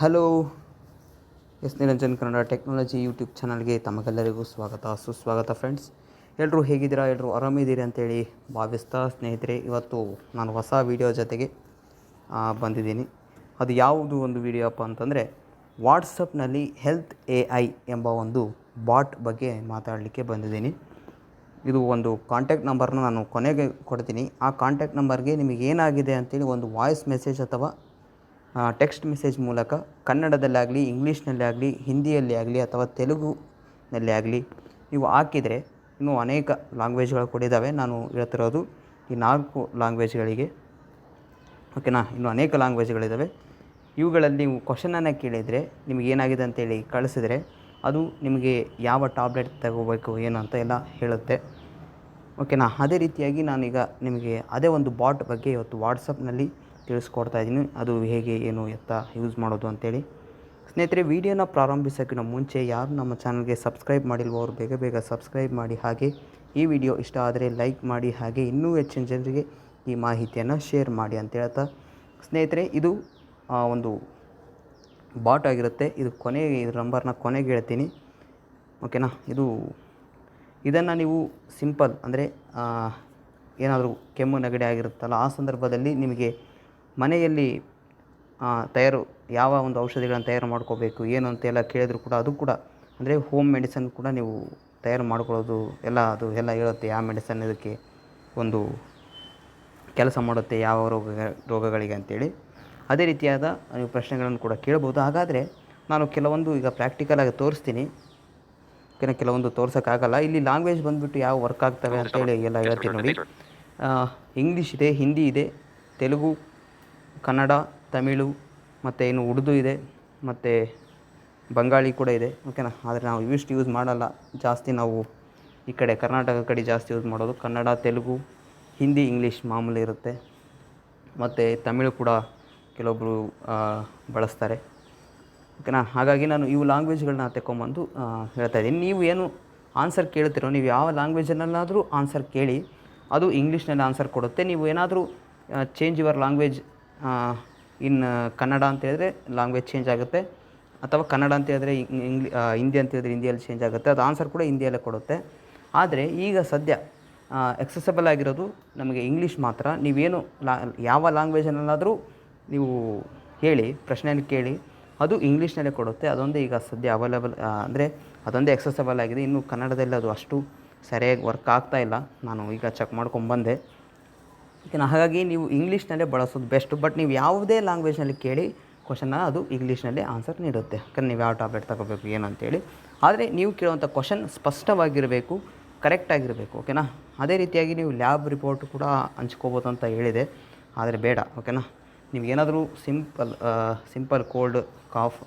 Hello, S Niranjan Kannada technology YouTube ಚಾನಲ್ಗೆ ತಮಗೆಲ್ಲರಿಗೂ ಸ್ವಾಗತ, ಸುಸ್ವಾಗತ ಫ್ರೆಂಡ್ಸ್. ಎಲ್ಲರೂ ಹೇಗಿದ್ದೀರಾ ಎಲ್ಲರೂ ಆರಾಮಿದ್ದೀರಿ ಅಂತೇಳಿ ಭಾವಿಸ್ತಾ ಸ್ನೇಹಿತರೆ, ಇವತ್ತು ನಾನು ಹೊಸ ವಿಡಿಯೋ ಜೊತೆಗೆ ಬಂದಿದ್ದೀನಿ. ಅದು ಯಾವುದು ಒಂದು ವಿಡಿಯೋಪ್ಪ ಅಂತಂದರೆ, ವಾಟ್ಸಪ್ನಲ್ಲಿ ಹೆಲ್ತ್ ಎ ಐ ಎಂಬ ಒಂದು ಬಾಟ್ ಬಗ್ಗೆ ಮಾತಾಡಲಿಕ್ಕೆ ಬಂದಿದ್ದೀನಿ. ಇದು ಒಂದು ಕಾಂಟ್ಯಾಕ್ಟ್ ನಂಬರ್ನ ನಾನು ಕೊನೆಗೆ ಕೊಡ್ತೀನಿ. ಆ ಕಾಂಟ್ಯಾಕ್ಟ್ ನಂಬರ್ಗೆ ನಿಮಗೆ ಏನಾಗಿದೆ ಅಂತೇಳಿ ಒಂದು ವಾಯ್ಸ್ ಮೆಸೇಜ್ ಅಥವಾ ಟೆಕ್ಸ್ಟ್ ಮೆಸೇಜ್ ಮೂಲಕ ಕನ್ನಡದಲ್ಲಾಗಲಿ ಇಂಗ್ಲೀಷ್ನಲ್ಲಿ ಆಗಲಿ ಹಿಂದಿಯಲ್ಲಿ ಆಗಲಿ ಅಥವಾ ತೆಲುಗುನಲ್ಲಿ ಆಗಲಿ ನೀವು ಹಾಕಿದರೆ ಇನ್ನೂ ಅನೇಕ ಲ್ಯಾಂಗ್ವೇಜ್ಗಳು ಕೂಡ ಇದ್ದಾವೆ ನಾನು ಹೇಳ್ತಿರೋದು ಈ ನಾಲ್ಕು ಲ್ಯಾಂಗ್ವೇಜ್ಗಳಿಗೆ ಓಕೆನಾ ಇನ್ನು ಅನೇಕ ಲ್ಯಾಂಗ್ವೇಜ್ಗಳಿದ್ದಾವೆ ಇವುಗಳಲ್ಲಿ ನೀವು ಕ್ವಶನನ್ನು ಕೇಳಿದರೆ, ನಿಮಗೆ ಏನಾಗಿದೆ ಅಂತೇಳಿ ಕಳಿಸಿದರೆ ಅದು ನಿಮಗೆ ಯಾವ ಟ್ಯಾಬ್ಲೆಟ್ ತಗೋಬೇಕು, ಏನು ಅಂತ ಎಲ್ಲ ಹೇಳುತ್ತೆ. ಓಕೆನಾ ಅದೇ ರೀತಿಯಾಗಿ ನಾನೀಗ ನಿಮಗೆ ಅದೇ ಒಂದು ಬಾಟ್ ಬಗ್ಗೆ ಇವತ್ತು ವಾಟ್ಸಪ್ನಲ್ಲಿ ತಿಳಿಸ್ಕೊಡ್ತಾ ಇದ್ದೀನಿ. ಅದು ಹೇಗೆ, ಏನು, ಎತ್ತ ಯೂಸ್ ಮಾಡೋದು ಅಂತೇಳಿ. ಸ್ನೇಹಿತರೆ, ವಿಡಿಯೋನ ಪ್ರಾರಂಭಿಸೋಕ್ಕಿಂತ ಮುಂಚೆ ಯಾರು ನಮ್ಮ ಚಾನಲ್ಗೆ ಸಬ್ಸ್ಕ್ರೈಬ್ ಮಾಡಿಲ್ವೋ ಅವರು ಬೇಗ ಬೇಗ ಸಬ್ಸ್ಕ್ರೈಬ್ ಮಾಡಿ. ಹಾಗೆ ಈ ವಿಡಿಯೋ ಇಷ್ಟ ಆದರೆ ಲೈಕ್ ಮಾಡಿ. ಹಾಗೆ ಇನ್ನೂ ಹೆಚ್ಚಿನ ಜನರಿಗೆ ಈ ಮಾಹಿತಿಯನ್ನು ಶೇರ್ ಮಾಡಿ ಅಂತ ಹೇಳ್ತಾ. ಸ್ನೇಹಿತರೆ, ಇದು ಒಂದು ಬಾಟ್ ಆಗಿರುತ್ತೆ. ಇದು ಇದ್ರ ನಂಬರ್ನ ಕೊನೆಗೆ ಹೇಳ್ತೀನಿ. ಓಕೆನಾ ಇದು, ಇದನ್ನು ನೀವು ಸಿಂಪಲ್ ಅಂದರೆ ಏನಾದರೂ ಕೆಮ್ಮು ನೆಗಡಿ ಆಗಿರುತ್ತಲ್ಲ, ಆ ಸಂದರ್ಭದಲ್ಲಿ ನಿಮಗೆ ಮನೆಯಲ್ಲಿ ತಯಾರು, ಯಾವ ಒಂದು ಔಷಧಿಗಳನ್ನು ತಯಾರು ಮಾಡ್ಕೋಬೇಕು, ಏನು ಅಂತೆಲ್ಲ ಕೇಳಿದ್ರು ಕೂಡ ಅದು ಕೂಡ, ಅಂದರೆ ಹೋಮ್ ಮೆಡಿಸನ್ ಕೂಡ ನೀವು ತಯಾರು ಮಾಡ್ಕೊಳ್ಳೋದು, ಎಲ್ಲ ಅದು ಎಲ್ಲ ಹೇಳುತ್ತೆ ಯಾವ ಮೆಡಿಸನ್ ಇದಕ್ಕೆ ಒಂದು ಕೆಲಸ ಮಾಡುತ್ತೆ, ಯಾವ ರೋಗ, ರೋಗಗಳಿಗೆ ಅಂತೇಳಿ. ಅದೇ ರೀತಿಯಾದ ನೀವು ಪ್ರಶ್ನೆಗಳನ್ನು ಕೂಡ ಕೇಳ್ಬೋದು. ಹಾಗಾದರೆ ನಾನು ಕೆಲವೊಂದು ಈಗ ಪ್ರಾಕ್ಟಿಕಲಾಗಿ ತೋರಿಸ್ತೀನಿ. ಓಕೆನಾ ಕೆಲವೊಂದು ತೋರ್ಸೋಕ್ಕಾಗಲ್ಲ. ಇಲ್ಲಿ ಲ್ಯಾಂಗ್ವೇಜ್ ಬಂದುಬಿಟ್ಟು ಯಾವ ವರ್ಕ್ ಆಗ್ತವೆ ಅಂತೇಳಿ ಎಲ್ಲ ಹೇಳ್ತೀನಿ ನೋಡಿ. ಇಂಗ್ಲೀಷ್ ಇದೆ ಹಿಂದಿ ಇದೆ ತೆಲುಗು ಕನ್ನಡ ತಮಿಳು ಮತ್ತು ಇನ್ನು ಉರ್ದು ಇದೆ ಮತ್ತು ಬಂಗಾಳಿ ಕೂಡ ಇದೆ ಓಕೆನಾ ಆದರೆ ನಾವು ಇವಿಷ್ಟು ಯೂಸ್ ಮಾಡಲ್ಲ. ಜಾಸ್ತಿ ನಾವು ಈ ಕಡೆ ಕರ್ನಾಟಕ ಕಡೆ ಜಾಸ್ತಿ ಯೂಸ್ ಮಾಡೋದು ಕನ್ನಡ ತೆಲುಗು ಹಿಂದಿ ಇಂಗ್ಲೀಷ್ ಮಾಮೂಲಿ ಇರುತ್ತೆ. ಮತ್ತು ತಮಿಳು ಕೂಡ ಕೆಲವೊಬ್ಬರು ಬಳಸ್ತಾರೆ. ಓಕೆನಾ ಹಾಗಾಗಿ ನಾನು ಇವು ಲ್ಯಾಂಗ್ವೇಜ್ಗಳನ್ನ ತೆಕ್ಕೊಂಬಂದು ಆ, ಹೇಳ್ತಾ ಇದ್ದೀನಿ. ನೀವು ಏನು ಆನ್ಸರ್ ಕೇಳ್ತಿರೋ ನೀವು ಯಾವ ಲ್ಯಾಂಗ್ವೇಜಲ್ಲಾದರೂ ಆನ್ಸರ್ ಕೇಳಿ ಅದು ಇಂಗ್ಲೀಷ್ನಲ್ಲಿ ಆನ್ಸರ್ ಕೊಡುತ್ತೆ. ನೀವು ಏನಾದರೂ change your language in Kannada ಅಂತ ಹೇಳಿದ್ರೆ ಲ್ಯಾಂಗ್ವೇಜ್ ಚೇಂಜ್ ಆಗುತ್ತೆ. ಅಥವಾ ಕನ್ನಡ ಅಂತ ಹೇಳಿದ್ರೆ ಇಂಗ್ಲಿ ಹಿಂದಿ ಅಂತ ಹೇಳಿದ್ರೆ ಹಿಂದಿಯಲ್ಲಿ ಚೇಂಜ್ ಆಗುತ್ತೆ. ಅದು ಆನ್ಸರ್ ಕೂಡ ಹಿಂದಿಯಲ್ಲೇ ಕೊಡುತ್ತೆ. ಆದರೆ ಈಗ ಸದ್ಯ ಎಕ್ಸೆಸಬಲ್ ಆಗಿರೋದು ನಮಗೆ ಇಂಗ್ಲೀಷ್ ಮಾತ್ರ. ನೀವೇನು ಲಾ, ಯಾವ ಲ್ಯಾಂಗ್ವೇಜಲ್ಲಾದರೂ ನೀವು ಹೇಳಿ, ಪ್ರಶ್ನೆಯನ್ನು ಕೇಳಿ, ಅದು ಇಂಗ್ಲೀಷ್ನಲ್ಲೇ ಕೊಡುತ್ತೆ. ಅದೊಂದೇ ಈಗ ಸದ್ಯ ಅವೈಲೇಬಲ್ ಅಂದರೆ ಅದೊಂದೇ ಎಕ್ಸೆಸಬಲ್ ಆಗಿದೆ. ಇನ್ನು ಕನ್ನಡದಲ್ಲಿ ಅದು ಅಷ್ಟು ಸರಿಯಾಗಿ ವರ್ಕ್ ಆಗ್ತಾ ಇಲ್ಲ. ನಾನು ಈಗ ಚೆಕ್ ಮಾಡ್ಕೊಂಬಂದೆ ಓಕೆನಾ ಹಾಗಾಗಿ ನೀವು ಇಂಗ್ಲೀಷ್ನಲ್ಲೇ ಬಳಸೋದು ಬೆಸ್ಟ್, ಬಟ್ ನೀವು ಯಾವುದೇ ಲ್ಯಾಂಗ್ವೇಜ್ನಲ್ಲಿ ಕೇಳಿ ಕ್ವಶನ್ನ ಅದು ಇಂಗ್ಲೀಷ್ನಲ್ಲಿ ಆನ್ಸರ್ ನೀಡುತ್ತೆ. ಯಾಕಂದ್ರೆ ನೀವು ಯಾವ ಟ್ಯಾಬ್ಲೆಟ್ ತಗೋಬೇಕು, ಏನು ಅಂತೇಳಿ. ಆದರೆ ನೀವು ಕೇಳುವಂಥ ಕ್ವಶನ್ ಸ್ಪಷ್ಟವಾಗಿರಬೇಕು ಕರೆಕ್ಟಾಗಿರಬೇಕು ಓಕೆನಾ? ಅದೇ ರೀತಿಯಾಗಿ ನೀವು ಲ್ಯಾಬ್ ರಿಪೋರ್ಟ್ ಕೂಡ ಹಂಚ್ಕೋಬೋದು ಅಂತ ಹೇಳಿದೆ. ಆದರೆ ಬೇಡ, ಓಕೆನಾ? ನಿಮಗೇನಾದರೂ ಸಿಂಪಲ್ ಸಿಂಪಲ್ ಕೋಲ್ಡ್ ಕಾಫ್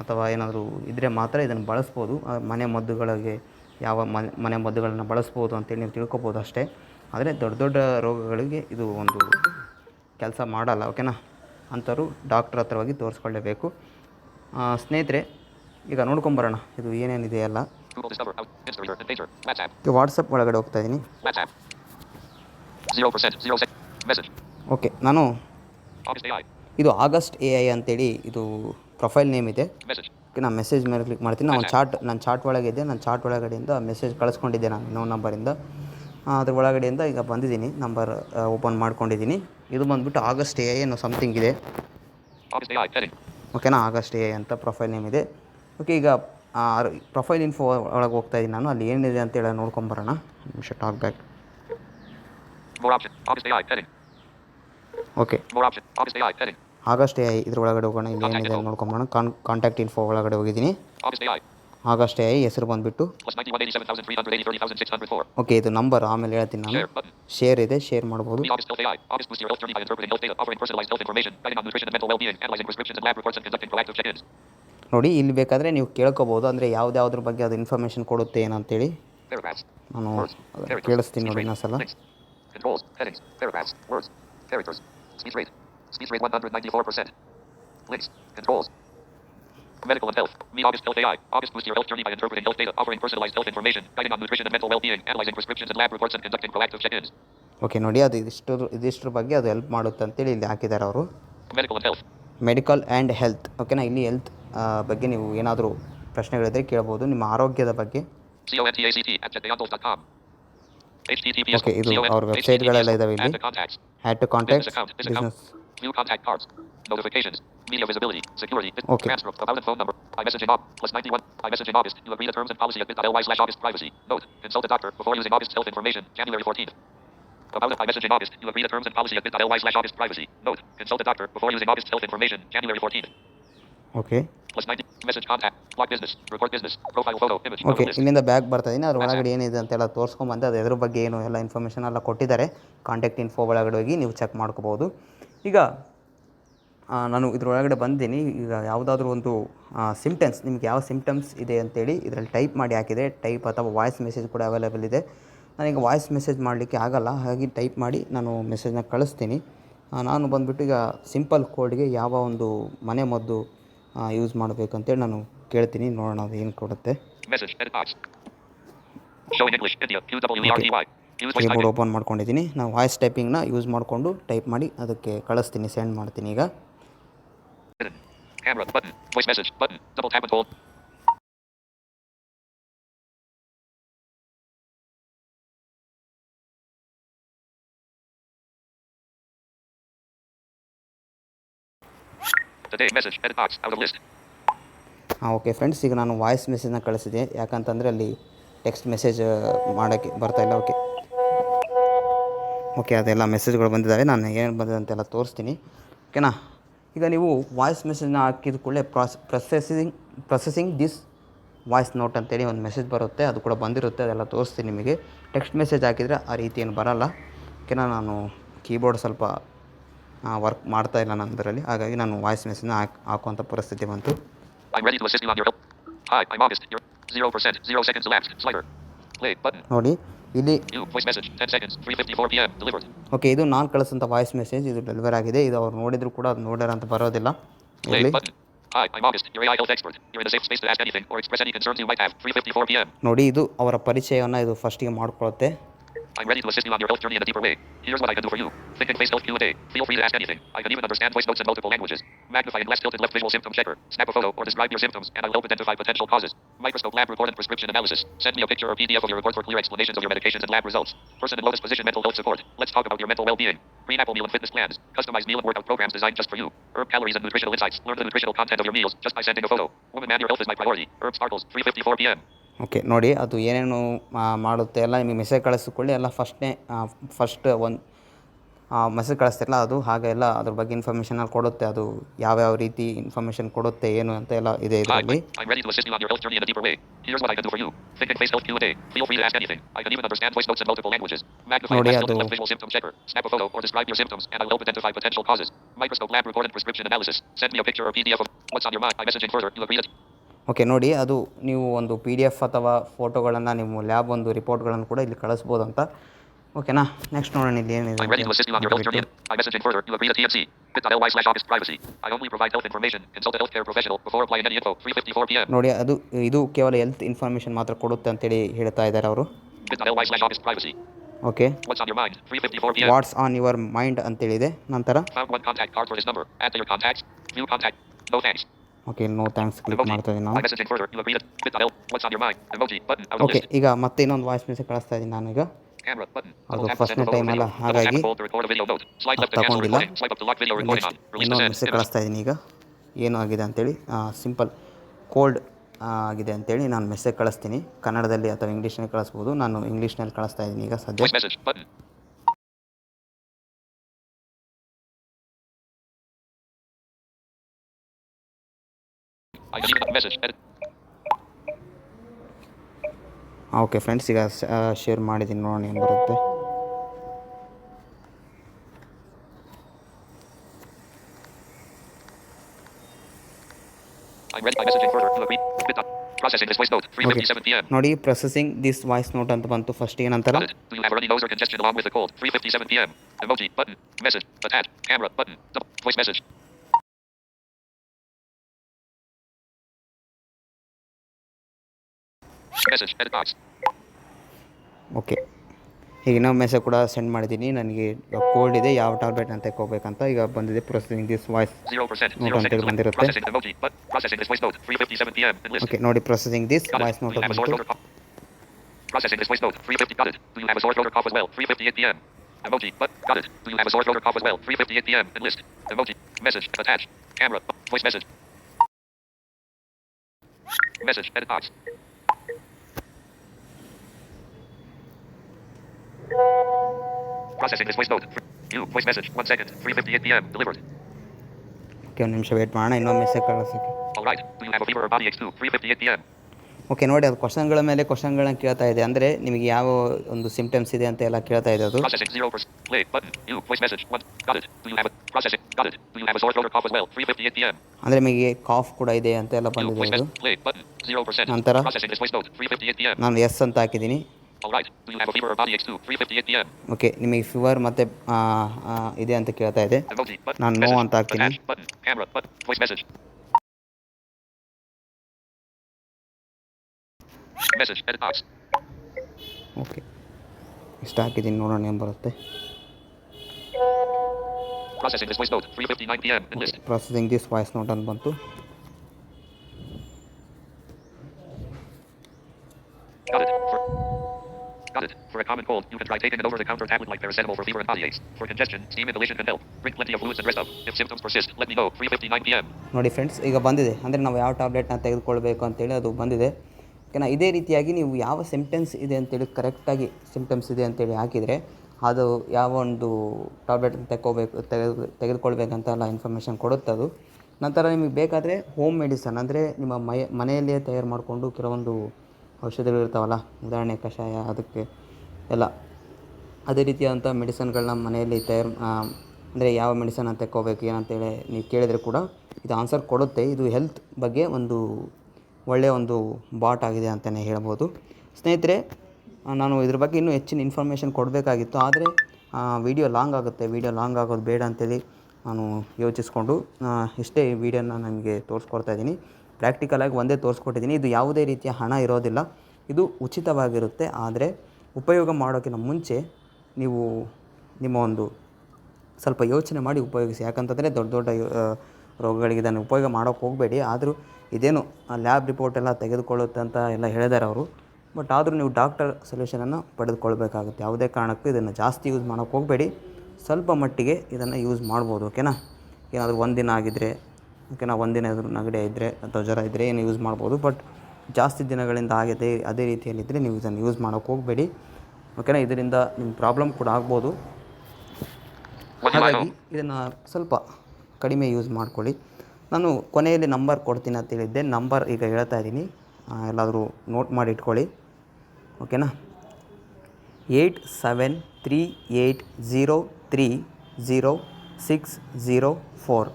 ಅಥವಾ ಏನಾದರೂ ಇದ್ದರೆ ಮಾತ್ರ ಇದನ್ನು ಬಳಸ್ಬೋದು. ಮನೆ ಮದ್ದುಗಳಿಗೆ ಯಾವ ಮನೆ ಮನೆ ಮದ್ದುಗಳನ್ನು ಬಳಸ್ಬೋದು ಅಂತೇಳಿ ನೀವು ತಿಳ್ಕೊಬೋದು ಅಷ್ಟೇ. ಆದರೆ ದೊಡ್ಡ ದೊಡ್ಡ ರೋಗಗಳಿಗೆ ಇದು ಒಂದು ಕೆಲಸ ಮಾಡಲ್ಲ ಓಕೆನಾ? ಅಂಥವ್ರು ಡಾಕ್ಟ್ರ್ ಹತ್ರ ಹೋಗಿ ತೋರಿಸ್ಕೊಳ್ಳೇಬೇಕು ಸ್ನೇಹಿತರೆ ಈಗ ನೋಡ್ಕೊಂಬರೋಣ ಇದು ಏನೇನಿದೆ ಎಲ್ಲ. ವಾಟ್ಸಪ್ ಒಳಗಡೆ ಹೋಗ್ತಾ ಇದ್ದೀನಿ ಓಕೆ ನಾನು ಇದು ಆಗಸ್ಟ್ ಎ ಐ ಅಂತೇಳಿ ಇದು ಪ್ರೊಫೈಲ್ ನೇಮ್ ಇದೆ. ನಾನು ಮೆಸೇಜ್ ಮೇಲೆ ಕ್ಲಿಕ್ ಮಾಡ್ತೀನಿ. ನಾನು ಚಾಟ್ ನಾನು ಚಾಟ್ ಒಳಗಿದೆ ನಾನು ಚಾಟ್ ಒಳಗಡೆಯಿಂದ ಮೆಸೇಜ್ ಕಳಿಸ್ಕೊಂಡಿದ್ದೆ ನಾನು ಇನ್ನೊಂದು ನಂಬರಿಂದ. ಅದ್ರ ಒಳಗಡೆಯಿಂದ ಈಗ ಬಂದಿದ್ದೀನಿ. ನಂಬರ್ ಓಪನ್ ಮಾಡ್ಕೊಂಡಿದ್ದೀನಿ. ಇದು ಬಂದುಬಿಟ್ಟು ಆಗಸ್ಟ್ ಎ ಏನೋ ಸಮಥಿಂಗ್ ಇದೆ. ಓಕೆನಾ ಆಗಸ್ಟ್ ಎ ಅಂತ ಪ್ರೊಫೈಲ್ ನೇಮ್ ಇದೆ. ಓಕೆ ಈಗ ಪ್ರೊಫೈಲ್ ಇನ್ಫೋ ಒಳಗೆ ಹೋಗ್ತಾ ಇದ್ದೀನಿ ನಾನು. ಅಲ್ಲಿ ಏನಿದೆ ಅಂತೇಳಿ ನೋಡ್ಕೊಂಬರೋಣ ನಿಮಿಷ talk back. Okay. August A ಇದ್ರ ಒಳಗಡೆ ಹೋಗೋಣ. ಇಲ್ಲಿ ಏನಿದೆ ನೋಡ್ಕೊಂಬರೋಣ ಕಾನ್ ಕಾಂಟ್ಯಾಕ್ಟ್ ಇನ್ಫೋ ಒಳಗಡೆ ಹೋಗಿದ್ದೀನಿ. ಆಗಷ್ಟೇ ಹೆಸರು ಬಂದ್ಬಿಟ್ಟು. ಓಕೆ ಇದು ನಂಬರ್ ಆಮೇಲೆ ಹೇಳ್ತೀನಿ ನಾನು. ಶೇರ್ ಇದೆ ಶೇರ್ ಮಾಡ್ಬೋದು. ನೋಡಿ ಇಲ್ಲಿ ಬೇಕಾದರೆ ನೀವು ಕೇಳ್ಕೋಬೋದು. ಅಂದರೆ ಯಾವ್ದಾದ್ರ ಬಗ್ಗೆ ಅದು ಇನ್ಫಾರ್ಮೇಷನ್ ಕೊಡುತ್ತೆ ಏನಂತೇಳಿ. ನಾನು ಕೇಳಿಸ್ತೀನಿ ನೋಡಿ ಇನ್ನೊಂದ್ಸಲ. Controls, headings, paragraphs, words, characters, speech rate, speech rate 194%, links, controls, Medical and health. Me August Health AI. August boosts your health journey by interpreting health data, offering personalized health information, guiding on nutrition and mental well-being, analyzing prescriptions and lab reports, and conducting proactive check-ins. Okay ನೋಡಿ ಅದು ಇದಿಷ್ಟು ಇದಿಷ್ಟರ ಬಗ್ಗೆ ಅದು help ಮಾಡುತ್ತೆ ಅಂತೇಳಿ ಇಲ್ಲಿ ಹಾಕಿದ್ದಾರೆ ಅವರು Medical and medical and health ಓಕೆನಾ ಇಲ್ಲಿ ಹೆಲ್ತ್ ಬಗ್ಗೆ ನೀವು ಏನಾದರೂ ಪ್ರಶ್ನೆಗಳಿದ್ದರೆ ಕೇಳ್ಬೋದು ನಿಮ್ಮ ಆರೋಗ್ಯದ ಬಗ್ಗೆ. Okay, ಇದು ಅವ್ರ ವೆಬ್ಸೈಟ್ಗಳೆಲ್ಲ ಇದಾವೆ ಇಲ್ಲಿ. Had to contact. Business View contact cards. Notifications. Media visibility. Security. Okay. Transfer. About and phone number. iMessage in August. Plus 91. iMessage in August. You agree to terms and policy at bit.ly slash August privacy. Note. Consult a doctor before using August health information. January 14th. About iMessage in August. You agree to terms and policy at bit.ly slash August privacy. Note. Consult a doctor before using August health information. January 14th. Okay Plus 90. Message contact. Block business. Report business. Profile photo. Image. Okay Cover list. ಇಲ್ಲಿಂದ bag ಬರ್ತಾ ಇದೀನಿ ಅದ್ರ ಒಳಗಡೆ ಏನಿದೆ ಅಂತೆಲ್ಲ ತೋರಿಸ್ಕೊಂಬಂದು ಅದು ಎದ್ರ ಬಗ್ಗೆ ಏನು ಎಲ್ಲ ಇನ್ಫಾರ್ಮೇಷನ್ ಎಲ್ಲ ಕೊಟ್ಟಿದ್ದಾರೆ ಕಾಂಟ್ಯಾಕ್ಟ್ ಇನ್ಫೋ ಒಳಗಡೆ ಹೋಗಿ ನೀವು ಚೆಕ್ ಮಾಡ್ಕೋಬೋದು ಈಗ ನಾನು ಇದರೊಳಗಡೆ ಬಂದಿನಿ ಈಗ ಯಾವುದಾದ್ರೂ ಒಂದು ಸಿಮ್ಟಮ್ಸ್ ನಿಮ್ಗೆ ಯಾವ ಸಿಮ್ಟಮ್ಸ್ ಇದೆ ಅಂತೇಳಿ ಇದರಲ್ಲಿ ಟೈಪ್ ಮಾಡಿ ಹಾಕಿದೆ. ಟೈಪ್ ಅಥವಾ ವಾಯ್ಸ್ ಮೆಸೇಜ್ ಕೂಡ ಅವೈಲೇಬಲ್ ಇದೆ. ನನಗೆ ವಾಯ್ಸ್ ಮೆಸೇಜ್ ಮಾಡಲಿಕ್ಕೆ ಆಗಲ್ಲ. ಹಾಗಾಗಿ ಟೈಪ್ ಮಾಡಿ ನಾನು ಮೆಸೇಜ್ನ ಕಳಿಸ್ತೀನಿ. ನಾನು ಬಂದುಬಿಟ್ಟು ಈಗ ಸಿಂಪಲ್ ಕೋಡ್ಗೆ ಯಾವ ಒಂದು ಮನೆ ಮದ್ದು ಯೂಸ್ ಮಾಡಬೇಕಂತೇಳಿ ನಾನು ಕೇಳ್ತೀನಿ. ನೋಡೋಣ ಅದು ಏನು ಕೊಡುತ್ತೆ. ಕೇ ಬೋರ್ಡ್ ಓಪನ್ ಮಾಡ್ಕೊಂಡಿದ್ದೀನಿ ನಾವು ವಾಯ್ಸ್ ಟೈಪಿಂಗ್ನ ಯೂಸ್ ಮಾಡಿಕೊಂಡು ಟೈಪ್ ಮಾಡಿ ಅದಕ್ಕೆ ಕಳಿಸ್ತೀನಿ ಸೆಂಡ್ ಮಾಡ್ತೀನಿ ಈಗ. ಹಾಂ ಓಕೆ ಫ್ರೆಂಡ್ಸ್ ಈಗ ನಾನು ವಾಯ್ಸ್ ಮೆಸೇಜ್ನ ಕಳಿಸಿದೆ ಯಾಕಂತಂದರೆ ಅಲ್ಲಿ ಟೆಕ್ಸ್ಟ್ ಮೆಸೇಜ್ uh, ಮಾಡೋಕ್ಕೆ ಬರ್ತಾಯಿಲ್ಲ ಓಕೆ ಓಕೆ ಅದೆಲ್ಲ ಮೆಸೇಜ್ಗಳು ಬಂದಿದ್ದಾವೆ ನಾನು ಏನು ಬಂದಿದೆ ಅಂತೆಲ್ಲ ತೋರಿಸ್ತೀನಿ ಓಕೆನಾ ಈಗ ನೀವು ವಾಯ್ಸ್ ಮೆಸೇಜ್ನ ಹಾಕಿದ ಕೂಡಲೇ pros processing processing this voice note ಅಂತೇಳಿ ಒಂದು ಮೆಸೇಜ್ ಬರುತ್ತೆ ಅದು ಕೂಡ ಬಂದಿರುತ್ತೆ ಅದೆಲ್ಲ ತೋರಿಸ್ತೀನಿ ನಿಮಗೆ ಟೆಕ್ಸ್ಟ್ ಮೆಸೇಜ್ ಹಾಕಿದರೆ ಆ ರೀತಿ ಏನು ಬರೋಲ್ಲ ಓಕೆನಾ ನಾನು ಕೀಬೋರ್ಡ್ ಸ್ವಲ್ಪ ವರ್ಕ್ ಮಾಡ್ತಾ ಇಲ್ಲ ನನ್ನದರಲ್ಲಿ ಹಾಗಾಗಿ ನಾನು ವಾಯ್ಸ್ ಮೆಸೇಜ್ನ ಹಾಕಿ ಹಾಕುವಂಥ ಪರಿಸ್ಥಿತಿ ಬಂತು I'm ready to assist you on your help. Hi, I'm August. You're 0%. 0 seconds elapsed. Slider. Play. Button. ನೋಡಿ ಇಲ್ಲಿ ಓಕೆ ಇದು ನಾನು ಕಳಿಸಿದಂಥ ವಾಯ್ಸ್ ಮೆಸೇಜ್ ಇದು ಡೆಲಿವರ್ ಆಗಿದೆ. ಇದು ಅವ್ರು ನೋಡಿದ್ರು ಕೂಡ ಅದು ನೋಡ್ಯಾರ ಅಂತ ಬರೋದಿಲ್ಲ. ನೋಡಿ ಇದು ಅವರ ಪರಿಚಯವನ್ನು ಇದು ಫಸ್ಟಿಗೆ ಮಾಡ್ಕೊಳತ್ತೆ. I'm ready to assist you on your health journey in a deeper way. Here's what I can do for you. Think and face health Q&A. Feel free to ask anything. I can even understand voice notes in multiple languages. Magnify and glass tilted left visual symptom checker. Snap a photo or describe your symptoms and I'll help identify potential causes. Microscope lab report and prescription analysis. Send me a picture or PDF of your report for clear explanations of your medications and lab results. Person in position mental health support. Let's talk about your mental well-being. Green apple meal and fitness plans. Customized meal and workout programs designed just for you. Herb calories and nutritional insights. Learn the nutritional content of your meals just by sending a photo. Woman man, your health is my priority. Herb sparkles. 3:54 p.m. Okay ನೋಡಿ ಅದು ಏನೇನು ಮಾಡುತ್ತೆ ಎಲ್ಲ ನಿಮಗೆ message ಕಳಿಸ್ಕೊಳ್ಳಿ. ಎಲ್ಲ ಫಸ್ಟ್ನೇ first ಒಂದು message ಕಳಿಸ್ತಿರಲ್ಲ ಅದು ಹಾಗೆ ಎಲ್ಲ ಅದ್ರ ಬಗ್ಗೆ ಇನ್ಫಾರ್ಮೇಷನ್ ಅಲ್ಲಿ ಕೊಡುತ್ತೆ. ಅದು ಯಾವ ಯಾವ ರೀತಿ ಇನ್ಫಾರ್ಮೇಷನ್ ಕೊಡುತ್ತೆ ಏನು ಅಂತ ಎಲ್ಲ ಇದೆ ಇದರಲ್ಲಿ. ನೋಡಿ ಅದು microscope lab send picture of PDF WhatsApp message okay ನೋಡಿ ಅದು ನೀವು ಒಂದು ಪಿ ಡಿ ಎಫ್ ಅಥವಾ ಫೋಟೋಗಳನ್ನು ನಿಮ್ಮ ಲ್ಯಾಬ್ ಒಂದು ರಿಪೋರ್ಟ್ಗಳನ್ನು ಕೂಡ ಇಲ್ಲಿ ಕಳಿಸ್ಬೋದು ಅಂತ. ಓಕೆನಾ? ನೆಕ್ಸ್ಟ್ ನೋಡೋಣ ಇಲ್ಲಿ ಏನಿದೆ ನೋಡಿ ಅದು ಇದು ಕೇವಲ ಹೆಲ್ತ್ ಇನ್ಫಾರ್ಮೇಷನ್ ಮಾತ್ರ ಕೊಡುತ್ತೆ ಅಂತೇಳಿ ಹೇಳ್ತಾ ಇದ್ದಾರೆ ಅವರು. Okay. What's on your mind ಅಂತೇಳಿದೆ. ನಂತರ? ಓಕೆ ನೋ ಥ್ಯಾಂಕ್ಸ್ ಕ್ಲಿಕ್ ಮಾಡ್ತಾ ಇದ್ದೀನಿ ಓಕೆ ಈಗ ಮತ್ತೆ ಇನ್ನೊಂದು ವಾಯ್ಸ್ ಮೆಸೇಜ್ ಕಳಿಸ್ತಾ ಇದ್ದೀನಿ ನಾನು ಈಗ ಅದು ಫಸ್ಟ್ ಟೈಮ್ ಅಲ್ಲ ಹಾಗಾಗಿ ಇನ್ನೊಂದು ಮೆಸೇಜ್ ಕಳಿಸ್ತಾ ಇದೀನಿ ಈಗ. ಏನು ಆಗಿದೆ ಅಂತೇಳಿ. ಸಿಂಪಲ್ ಕೋಲ್ಡ್ ಆಗಿದೆ ಅಂತೇಳಿ ನಾನು ಮೆಸೇಜ್ ಕಳಿಸ್ತೀನಿ. ಕನ್ನಡದಲ್ಲಿ ಅಥವಾ ಇಂಗ್ಲೀಷ್ನಲ್ಲಿ ಕಳಿಸ್ಬೋದು. ನಾನು ಇಂಗ್ಲೀಷ್ನಲ್ಲಿ ಕಳಿಸ್ತಾ ಇದೀನಿ ಈಗ ಸದ್ಯ. ಓಕೆ ಫ್ರೆಂಡ್ಸ್ ಈಗ ಶೇರ್ ಮಾಡಿದ್ದೀನಿ ನೋಡೋಣ ಏನು ಬರುತ್ತೆ I'm ready. I'm messaging further. You agree. Bit. Processing this voice note. 3:57 p.m. ನೋಡಿ ಪ್ರೊಸೆಸಿಂಗ್ ದಿಸ್ ವಾಯ್ಸ್ ನೋಟ್ ಅಂತ ಬಂತು ಫಸ್ಟಿಗೆ ನಂತರ ಓಕೆ ಈಗ ಇನ್ನೊಂದು ಮೆಸೇಜ್ ಕೂಡ ಸೆಂಡ್ ಮಾಡಿದ್ದೀನಿ ನನಗೆ ಕೋಲ್ಡ್ ಇದೆ ಯಾವ ಟ್ಯಾಬ್ಲೆಟ್ ಅಂತ ತೆಕ್ಕೋಬೇಕಂತ ಈಗ ಬಂದಿದೆ ಪ್ರೊಸೆಸಿಂಗ್ ದಿಸ್ ವಾಯ್ಸ್ 0%. Note 0 ಅಂತ ಬಂದಿರುತ್ತೆ. Processing emoji. But processing this voice note. 3:57 p.m. Enlist. Okay ನೋಡಿ processing this voice note? Processing this voice note. 3:50. Got it. Do you have a sore loader cough as well? 3:58 p.m. Emoji. But got it. Do you have a sore loader cough as well? 3:58 p.m. Enlist. Emoji. Message. Attached. Camera. Voice message. Message. Edit box. Processing this voice note. New. One second. 3.58 p.m. Delivered. Okay ನಿಮಿಷ wait ಮಾಡೋಣ. ಇನ್ನೊಂದು message okay ನೋಡಿ ಅದು ಕ್ವಶನ್ಗಳ ಮೇಲೆ ಕ್ವಶನ್ಗಳನ್ನ ಕೇಳ್ತಾ ಇದೆ. ಅಂದರೆ ನಿಮಗೆ ಯಾವ ಒಂದು ಸಿಂಪ್ಟಮ್ಸ್ ಇದೆ ಅಂತ ಎಲ್ಲ ಕೇಳ್ತಾ ಇದೆ ಅದು. ಅಂದರೆ ನಿಮಗೆ ಕಾಫ್ ಕೂಡ ಇದೆ ಅಂತ ಎಲ್ಲ ಬಂದಿದೆ ನಂತರ? ನಾನು ಎಸ್ ಅಂತ ಹಾಕಿದ್ದೀನಿ. ಓಕೆ ನಿಮಗೆ ಫಿವರ್ ಮತ್ತೆ ಇದೆ ಅಂತ ಕೇಳ್ತಾ ಇದೆ. ನಾನು ನೋ ಅಂತ ಹಾಕ್ತೀನಿ. ಓಕೆ ಇಷ್ಟ ಹಾಕಿದ್ದೀನಿ ನೋಡೋಣ ಏನು ಬರುತ್ತೆ. ಪ್ರೊಸೆಸಿಂಗ್ ದಿಸ್ ವಾಯ್ಸ್ ನೋಟ್ ಅಂತ ಬಂತು. For a common cold, you can try taking an over-the-counter tablet like paracetamol for fever and body aches. For congestion, steam inhalation can help. Drink plenty of fluids and rest up. If symptoms persist, let me know. 3:59 p.m. ನೋಡಿ friends ಈಗ ಬಂದಿದೆ ಅಂದರೆ ನಾವು ಯಾವ ಟ್ಯಾಬ್ಲೆಟ್ನ ತೆಗೆದುಕೊಳ್ಬೇಕು ಅಂತೇಳಿ ಅದು ಬಂದಿದೆ ಓಕೆನಾ ಇದೇ ರೀತಿಯಾಗಿ ನೀವು ಯಾವ ಸಿಮ್ಟಮ್ಸ್ ಇದೆ ಅಂತೇಳಿ ಕರೆಕ್ಟಾಗಿ ಸಿಂಪ್ಟಮ್ಸ್ ಇದೆ ಅಂತೇಳಿ ಹಾಕಿದರೆ ಅದು ಯಾವ ಒಂದು ಟ್ಯಾಬ್ಲೆಟ್ ತೆಕ್ಕೋಬೇಕು ತೆಗೆದು ತೆಗೆದುಕೊಳ್ಬೇಕಂತ ಎಲ್ಲ ಇನ್ಫಾರ್ಮೇಷನ್ ಕೊಡುತ್ತೆ ಅದು ನಂತರ ನಿಮಗೆ ಬೇಕಾದರೆ ಹೋಮ್ ಮೆಡಿಸನ್ ಅಂದರೆ ನಿಮ್ಮ ಮೈ ಮನೆಯಲ್ಲೇ ತಯಾರು ಮಾಡಿಕೊಂಡು ಕೆಲವೊಂದು ಔಷಧಿಗಳು ಇರ್ತಾವಲ್ಲ ಉದಾಹರಣೆ ಕಷಾಯ ಅದಕ್ಕೆ ಎಲ್ಲ ಅದೇ ರೀತಿಯಾದಂಥ ಮೆಡಿಸನ್ಗಳನ್ನ ಮನೆಯಲ್ಲಿ ತಯಾರು ಅಂದರೆ ಯಾವ ಮೆಡಿಸನ್ ಅಂತ ತೆಕ್ಕೋಬೇಕು, ಏನಂತೇಳಿ ನೀವು ಕೇಳಿದರೆ ಕೂಡ ಇದು ಆನ್ಸರ್ ಕೊಡುತ್ತೆ. ಇದು ಹೆಲ್ತ್ ಬಗ್ಗೆ ಒಂದು ಒಳ್ಳೆಯ ಒಂದು ಬಾಟ್ ಆಗಿದೆ ಅಂತಲೇ ಹೇಳ್ಬೋದು. ಸ್ನೇಹಿತರೆ ನಾನು ಇದ್ರ ಬಗ್ಗೆ ಇನ್ನೂ ಹೆಚ್ಚಿನ ಇನ್ಫಾರ್ಮೇಷನ್ ಕೊಡಬೇಕಾಗಿತ್ತು. ಆದರೆ ವಿಡಿಯೋ ಲಾಂಗ್ ಆಗುತ್ತೆ. ವಿಡಿಯೋ ಲಾಂಗ್ ಆಗೋದು ಬೇಡ ಅಂತೇಳಿ ನಾನು ಯೋಚಿಸ್ಕೊಂಡು ಇಷ್ಟೇ ಈ ವಿಡಿಯೋನ ನನಗೆ ತೋರಿಸ್ಕೊಡ್ತಾ ಇದ್ದೀನಿ. ಪ್ರಾಕ್ಟಿಕಲಾಗಿ ಒಂದೇ ತೋರಿಸ್ಕೊಟ್ಟಿದ್ದೀನಿ. ಇದು ಯಾವುದೇ ರೀತಿಯ ಹಣ ಇರೋದಿಲ್ಲ. ಇದು ಉಚಿತವಾಗಿರುತ್ತೆ. ಆದರೆ ಉಪಯೋಗ ಮಾಡೋಕ್ಕಿಂತ ಮುಂಚೆ ನೀವು ನಿಮ್ಮ ಒಂದು ಸ್ವಲ್ಪ ಯೋಚನೆ ಮಾಡಿ ಉಪಯೋಗಿಸಿ. ಯಾಕಂತಂದರೆ ದೊಡ್ಡ ದೊಡ್ಡ ರೋಗಗಳಿಗೆ ಇದನ್ನು ಉಪಯೋಗ ಮಾಡೋಕ್ಕೆ ಹೋಗಬೇಡಿ. ಆದರೂ ಇದೇನು ಲ್ಯಾಬ್ ರಿಪೋರ್ಟ್ ಎಲ್ಲ ತೆಗೆದುಕೊಳ್ಳುತ್ತೆ ಅಂತ ಎಲ್ಲ ಹೇಳಿದ್ದಾರೆ ಅವರು. ಬಟ್ ಆದರೂ ನೀವು ಡಾಕ್ಟರ್ ಸೊಲ್ಯೂಷನನ್ನು ಪಡೆದುಕೊಳ್ಬೇಕಾಗುತ್ತೆ. ಯಾವುದೇ ಕಾರಣಕ್ಕೂ ಇದನ್ನು ಜಾಸ್ತಿ ಯೂಸ್ ಮಾಡೋಕ್ಕೆ ಹೋಗಬೇಡಿ. ಸ್ವಲ್ಪ ಮಟ್ಟಿಗೆ ಇದನ್ನು ಯೂಸ್ ಮಾಡ್ಬೋದು ಓಕೆನಾ ಏನಾದರೂ ಒಂದಿನ ಆಗಿದ್ದರೆ ಓಕೆನಾ ಒಂದಿನ ಎದುರು ನೆಗಡಿ ಇದ್ದರೆ ಅಥವಾ ಜ್ವರ ಇದ್ದರೆ ಏನು ಯೂಸ್ ಮಾಡ್ಬೋದು. ಬಟ್ ಜಾಸ್ತಿ ದಿನಗಳಿಂದ ಆಗಿದೆ ಅದೇ ರೀತಿಯಲ್ಲಿದ್ದರೆ ನೀವು ಇದನ್ನು ಯೂಸ್ ಮಾಡೋಕ್ಕೆ ಹೋಗಬೇಡಿ. ಓಕೆನಾ ಇದರಿಂದ ನಿಮ್ಮ ಪ್ರಾಬ್ಲಮ್ ಕೂಡ ಆಗ್ಬೋದು. ಹಾಗಾಗಿ ಇದನ್ನು ಸ್ವಲ್ಪ ಕಡಿಮೆ ಯೂಸ್ ಮಾಡ್ಕೊಳ್ಳಿ. ನಾನು ಕೊನೆಯಲ್ಲಿ ನಂಬರ್ ಕೊಡ್ತೀನಿ ಅಂತ ಹೇಳಿದ್ದೆ. ನಂಬರ್ ಈಗ ಹೇಳ್ತಾ ಇದ್ದೀನಿ. ಎಲ್ಲಾದರೂ ನೋಟ್ ಮಾಡಿ ಇಟ್ಕೊಳ್ಳಿ. ಓಕೆನಾ eight seven three eight zero three zero six zero four.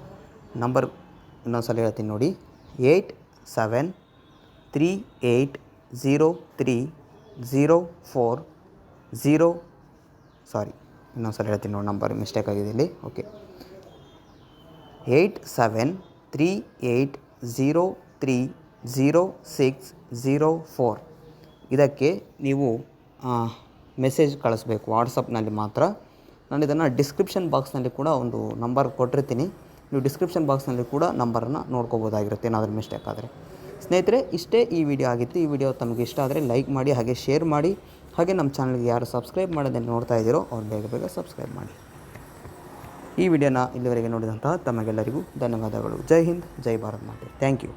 Number ಇನ್ನೊಂದು ಸಲ ಹೇಳ್ತೀನಿ ನೋಡಿ. Eight seven three eight zero three zero four zero sorry ಇನ್ನೊಂದು ಹೇಳ್ತೀನಿ ನೋಡಿ ನಂಬರ್ ಮಿಸ್ಟೇಕ್ ಆಗಿದೆ ಇಲ್ಲಿ. Okay eight seven three eight zero three zero six zero four. ಇದಕ್ಕೆ ನೀವು ಮೆಸೇಜ್ ಕಳಿಸ್ಬೇಕು. ವಾಟ್ಸಪ್ನಲ್ಲಿ ಮಾತ್ರ. ನಾನು ಇದನ್ನು ಡಿಸ್ಕ್ರಿಪ್ಷನ್ ಬಾಕ್ಸ್ನಲ್ಲಿ ಕೂಡ ಒಂದು ನಂಬರ್ ಕೊಟ್ಟಿರ್ತೀನಿ. ನೀವು ಡಿಸ್ಕ್ರಿಪ್ಷನ್ ಬಾಕ್ಸ್ನಲ್ಲಿ ಕೂಡ ನಂಬರನ್ನು ನೋಡ್ಕೋಬೋದಾಗಿರುತ್ತೆ. ಏನಾದರೂ ಮಿಸ್ಟೇಕ್ ಆದರೆ. ಸ್ನೇಹಿತರೆ, ಇಷ್ಟೇ ಈ ವಿಡಿಯೋ ಆಗಿತ್ತು. ಈ ವಿಡಿಯೋ ತಮಗೆ ಇಷ್ಟ ಆದರೆ ಲೈಕ್ ಮಾಡಿ, ಹಾಗೆ ಶೇರ್ ಮಾಡಿ. ಹಾಗೆ ನಮ್ಮ ಚಾನಲ್ಗೆ ಯಾರು ಸಬ್ಸ್ಕ್ರೈಬ್ ಮಾಡೋದನ್ನು ನೋಡ್ತಾ ಇದ್ದೀರೋ, ಅವ್ರು ಬೇಗ ಬೇಗ ಸಬ್ಸ್ಕ್ರೈಬ್ ಮಾಡಿ. ಈ ವಿಡಿಯೋನ ಇಲ್ಲಿವರೆಗೆ ನೋಡಿದಂತಹ ತಮಗೆಲ್ಲರಿಗೂ ಧನ್ಯವಾದಗಳು. ಜೈ ಹಿಂದ್, ಜೈ ಭಾರತ್ ಮಾತೆ. Thank you.